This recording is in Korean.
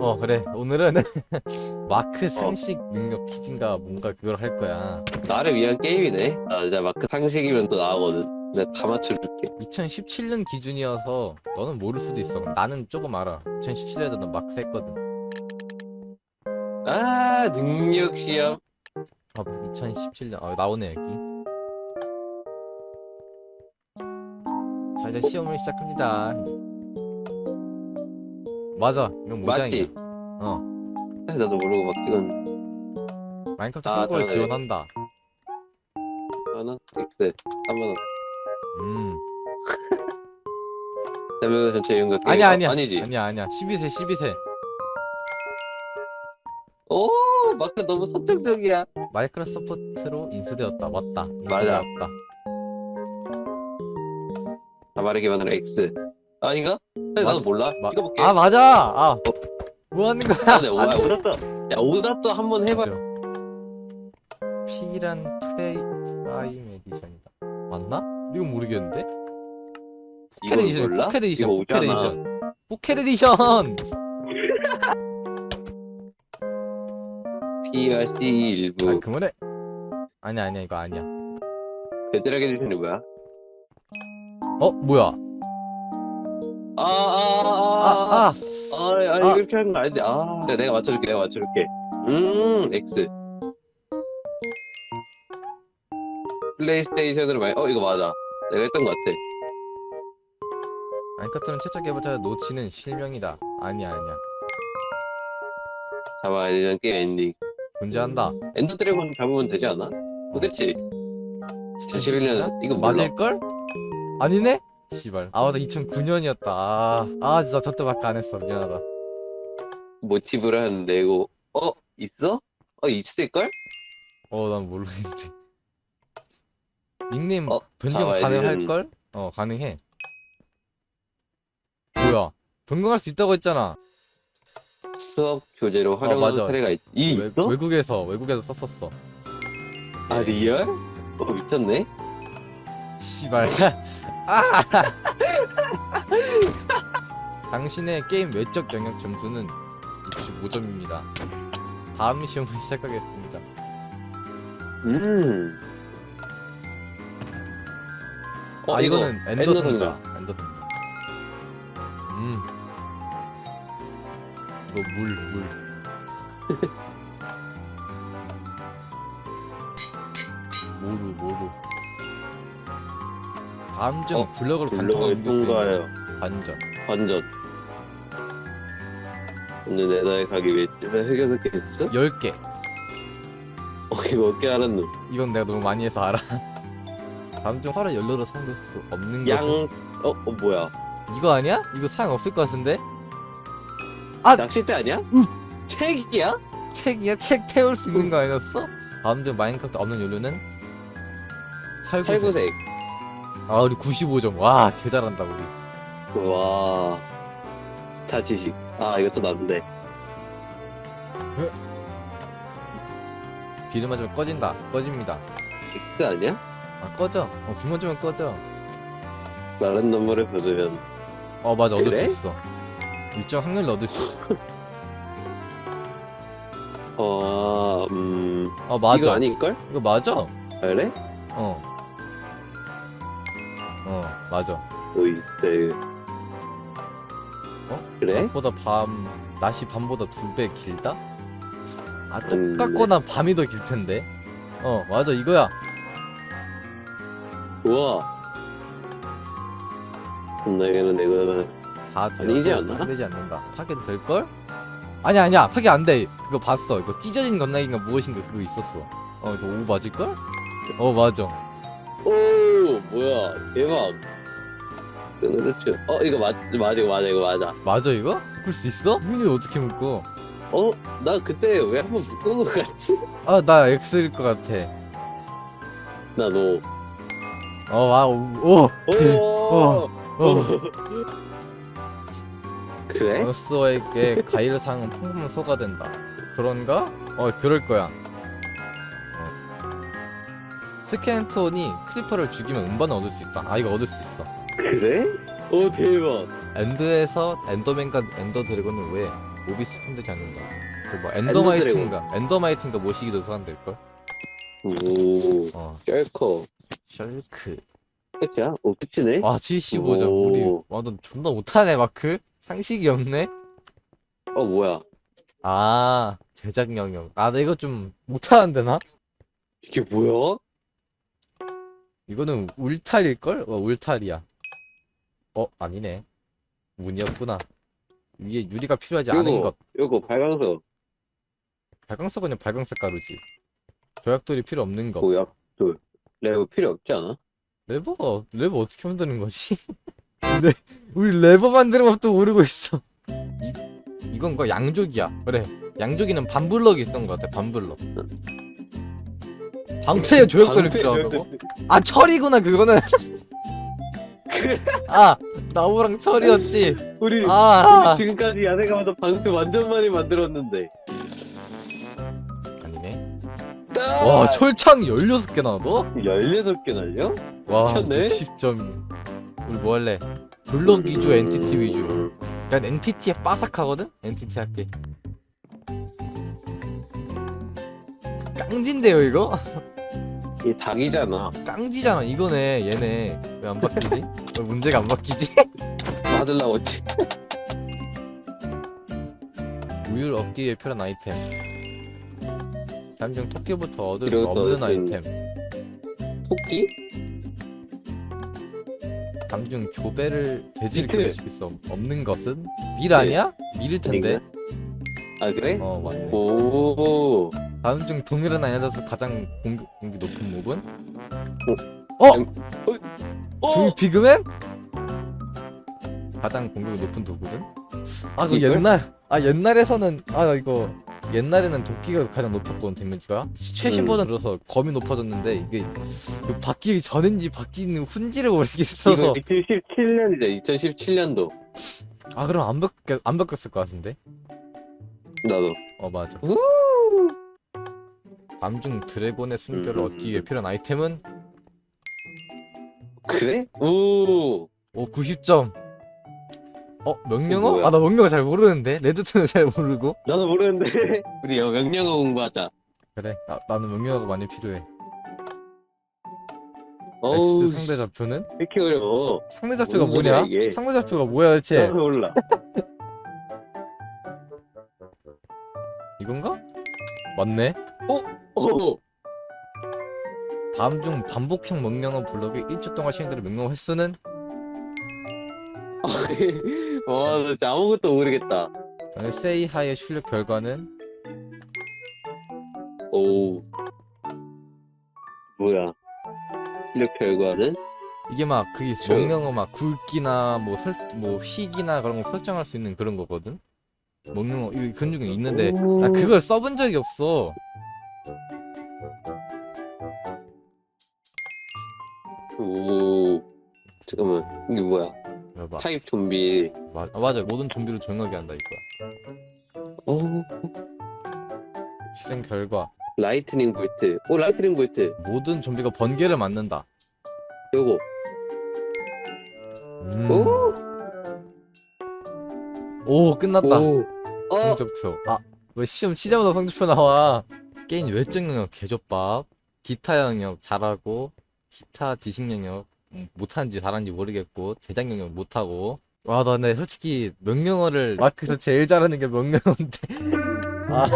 어 그래. 오늘은 마크 상식 능력 퀴즈인가 뭔가 그걸 할 거야. 나를 위한 게임이네. 아, 이제 마크 상식이면 또 나오거든. 내가 다 맞춰줄게. 2017년 기준이어서 너는 모를 수도 있어. 나는 조금 알아. 2017년에도 너 마크 했거든. 아, 능력 시험. 어, 2017년. 어, 나오네 여기. 자 이제 시험을 시작합니다 맞아 이건 모장이야 맞지? 어 아, 나도 모르고 막 찍었네. 마인크래프트 아, 한국어를 그러네. 지원한다 하나, X, 3만원. 음 대면 전체 이용가. 아니야 어, 아니야 아니지. 아니야 아니야 12세 12세 오, 마크 너무 선정적이야. 마이크로소프트로 인수되었다 맞다 맞아. 인수되었다 다 말하기만 하라 X. 아닌가? 근데 나도 맞- 몰라. 마- 찍어볼게. 아 맞아 아 뭐 하는 거야 아, 네, 오, 아, 오답도. 야, 오답도 한번 해봐. 피란 프레이 프라임 에디션이다 맞나? 이건 모르겠는데 포켓 이거 에디션 몰라? 포켓 에디션 이거 포켓 오잖아. 에디션 포켓 에디션 PRC 일부. 아 그만해 아니야 아니야 이거 아니야 베드락 에디션이 뭐야? 어 뭐야 아, 아, 아, 아, 아아 아, 아. 이렇게 하는 거 아닌데. 아, 내가, 내가 맞춰줄게, 내가 맞춰줄게. 음, X. 플레이스테이션으로 많이, 어, 이거 맞아. 내가 했던 것 같아. 최초 개발자 놓치는 실명이다 아니야 아니야 잡아야 되는 게임 엔딩. 존재한다 엔더 드래곤 잡으면 되지 않아? 어, 그치? 2011년, 이거 몰라. 맞을 걸? 아니네? 씨발 아 맞아 2009년이었다 아, 아 진짜 저 때밖에 안 했어 미안하다 모티브를 하는데, 이거, 어, 있어? 어, 있을걸? 어 난 모르겠는데 닉네임 어, 변경 가능할걸? 어 가능해 뭐야 변경할 수 있다고 했잖아 수업 교재로 활용하는 맞아. 사례가 있, 이 외, 있어? 외국에서 외국에서 썼었어 아, 리얼? 어, 미쳤네? 씨발. 아! 당신의 게임 외적 영역 점수는 65점입니다. 다음 시험을 시작하겠습니다. 음. 어, 아 이거 이거는 엔더 엔더 상자. 엔더 상자. 음. 이거 물 물. 모루 모루 다음 중 어, 블럭을 관통하고 블록을 수 통과하여 있는 관전 완전 오늘 내 나에 가기 위해 흑여섯 개 했어? 10개 어 이거 어떻게 알았노? 이건 내가 너무 많이 해서 알아 다음 중 화를 연료로 사용될 수 없는 양... 것은 어? 어 뭐야? 이거 아니야? 이거 사용 없을 것 같은데? 아! 낚싯대 아니야? 음. 책이야? 책이야? 책 태울 수 있는 거 아니었어? 다음 중 마인크래프트 없는 연료는 살구색 살구색 아 우리 95점. 와 개잘한다 우리. 우와 다 지식. 아 이것도 난데 비를 맞으면 꺼진다. 꺼집니다. X 아니야? 아 꺼져. 어, 불 맞으면 꺼져. 다른 너머를 보내면. 어 맞아. 얻을 그래? 수 있어. 일정 확률로 얻을 수 있어. 어... 음... 어 맞아. 이거 아닐걸? 이거 맞아 그래? 어. 어, 맞아. 오이스 어? 그래? 낮보다 밤, 낮이 밤보다 두 배 길다? 아, 음, 똑같거나 밤이 더 길 텐데. 어, 맞아, 이거야. 우와 나에게는 내가 다 아니지 않나? 되지 않는다. 파괴도 될걸? 아니야, 아니야. 파괴 안 돼. 이거 봤어. 이거 찢어진 건나기가 무엇인가 그거 있었어. 어, 이거 오 맞을 걸? 어, 맞아. 오 뭐야 대박 그렇죠 어 이거 맞 맞아 이거 맞아 이거 맞아 맞아, 이거? 묶을 수 있어? 눈이 어떻게 묶어? 어 나 그때 왜 한번 묶은 거 같지 아, 나 X일 것 같아. 나너 어, 와, 오, 오. 오 어. 어. 그래 monster에게 가일상은 풍부한 소가 된다. 그런가? 어, 그럴 거야. 어. 스캔톤이 크리퍼를 죽이면 음반을 얻을 수 있다. 아, 이거 얻을 수 있어. 그래 오 대박 엔드에서 엔더맨과 엔더 드래곤은 왜 몹이 스폰되지 않는다. 그뭐 엔더마이트인가 엔더마이트인가 모시기도 소환될걸? 오, 어 쩔커. 셜크 끝이야? 오, 끝이네? 와 75점 오. 우리 와너 존나 못하네 마크 상식이 없네 어, 뭐야. 아 제작 영역 아나 이거 좀 못하는데 나? 이게 뭐야? 이거는 울탈일걸? 와 울탈이야 어 아니네. 문이었구나. 위에 유리가 필요하지 않은 요거, 것. 요거, 발광석. 발광석 그냥 발광석 가루지. 조약돌이 필요 없는 거. 고약, 돌. 레고 필요 없지 않아? 레버? 레버 어떻게 만드는 거지? 레, 우리 레버 만드는 것도 모르고 있어. 이, 이건 거 양조기야. 그래. 양조기는 반블럭이 있던 것 같아 반블럭. 방패에 조약돌이 필요하다고? 아 철이구나 그거는 아 나무랑 철이었지 우리, 아 지금까지 야생 가면서 방패 완전 많이 만들었는데. 아니네 아! 와 철창 16개 나와도? 16개 날려? 와 미쳤네. 60점 우리 뭐 할래? 블럭 위주 엔티티 위주 그냥 엔티티에 빠삭하거든? 엔티티 할게 깡진데요 이거? 이 닭이잖아. 깡지잖아 이거네 얘네 왜 안 바뀌지? 왜 문제가 안 바뀌지? 맞으려고 했지. 우유를 얻기 위해 필요한 아이템 다음 중 토끼부터 얻을 수 없는 거 아이템 토끼? 다음 중 조배를 돼지를 비트. 교배시킬 수 없- 없는 것은? 밀 아니야? 밀일 텐데 아, 그래? 어 맞네 오, 다음 중 동일한 아이들에서 가장 공격, 공격 높은 몹은? 어! 중 비그맨? 가장 공격이 높은 도구는? 아그 이걸? 옛날 아 옛날에서는 아 이거 옛날에는 도끼가 가장 높았거든 데미지가 최신 음. 버전 들어서 검이 높아졌는데 이게 그 바뀌기 전인지 바뀌는 훈지를 이거 모르겠어서 2017년이다, 2017년도. 아 그럼 안 바뀌 안 바뀌었을 것 같은데 나도. 어 맞아 우! 다음 중 드래곤의 숨결을 음. 얻기 위해 필요한 아이템은 그래? 오, 오 90점 어 명령어? 뭐야? 아 나 명령어 잘 모르는데 레드톤은 잘 모르고 나도 모르는데. 우리 영- 명령어 공부하자. 그래 나, 나는 명령어가 많이 필요해 어우, X 상대 좌표는? 왜 이렇게 어려워. 상대 좌표가 뭔 뭐냐? 소리야, 이게? 상대 좌표가 뭐야 대체 나도 몰라. 이건가? 맞네 오, 다음 중 반복형 명령어 블록이 1초 동안 시행되는 명령어 횟수는? 와, 나 진짜 아무것도 모르겠다. 다음에 say hi의 출력 결과는? 오, 뭐야? 실력 결과는? 이게 막 그게 있어 저- 명령어 막 굵기나 뭐 설, 뭐 휘기나 그런 거 설정할 수 있는 그런 거거든 명령어 이거 그런 중에 있는데 오. 나 그걸 써본 적이 없어 오, 잠깐만, 이게 뭐야? 봐봐 타입 좀비. 마, 아, 맞아 모든 좀비를 조용하게 한다 이거야 오, 실행 결과 라이트닝 볼트. 오, 라이트닝 볼트. 모든 좀비가 번개를 맞는다 요거. 음. 오, 오 끝났다 오. 어, 성적표 아왜 시험 치자마자 성적표 나와 게임 외적 영역 개조밥 기타 영역 잘하고 기타 지식 영역 음, 못하는지 잘하는지 모르겠고 제작 영역 못하고. 와 나 근데 솔직히 명령어를 마크에서 제일 잘하는 게 명령어인데. 아